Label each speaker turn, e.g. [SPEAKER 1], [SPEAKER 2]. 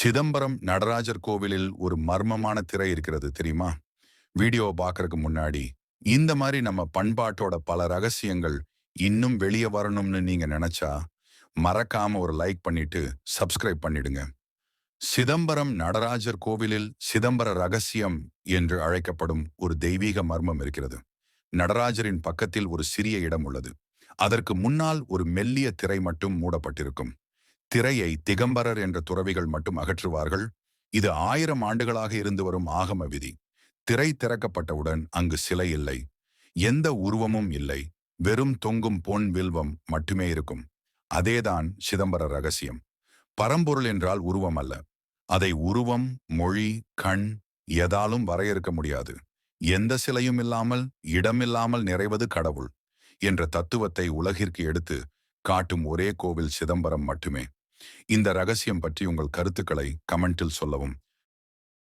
[SPEAKER 1] சிதம்பரம் நடராஜர் கோவிலில் ஒரு மர்மமான திரை இருக்கிறது தெரியுமா? வீடியோவை பார்க்கறதுக்கு முன்னாடி இந்த மாதிரி நம்ம பண்பாட்டோட பல ரகசியங்கள் இன்னும் வெளியே வரணும்னு நீங்க நினைச்சா மறக்காம ஒரு லைக் பண்ணிட்டு சப்ஸ்கிரைப் பண்ணிடுங்க. சிதம்பரம் நடராஜர் கோவிலில் சிதம்பர ரகசியம் என்று அழைக்கப்படும் ஒரு தெய்வீக மர்மம் இருக்கிறது. நடராஜரின் பக்கத்தில் ஒரு சிறிய இடம் உள்ளது. அதற்கு முன்னால் ஒரு மெல்லிய திரை மட்டும் மூடப்பட்டிருக்கும். திரையை திகம்பரர் என்ற துறவிகள் மட்டும் அகற்றுவார்கள். இது ஆயிரம் ஆண்டுகளாக இருந்து வரும் ஆகம விதி. திரை திறக்கப்பட்டவுடன் அங்கு சிலை இல்லை. எந்த உருவமும் இல்லை. வெறும் தொங்கும் பொன் வில்வம் மட்டுமே இருக்கும். அதேதான் சிதம்பர ரகசியம். பரம்பொருள் என்றால் உருவம் அல்ல. அதை உருவம் மொழி கண் எதாலும் வரையறுக்க முடியாது. எந்த சிலையும் இல்லாமல் இடமில்லாமல் நிறைவது கடவுள் என்ற தத்துவத்தை உலகிற்கு எடுத்து காட்டும் ஒரே கோவில் சிதம்பரம் மட்டுமே. இந்த ரகசியம் பற்றி உங்கள் கருத்துக்களை கமெண்டில் சொல்லவும்.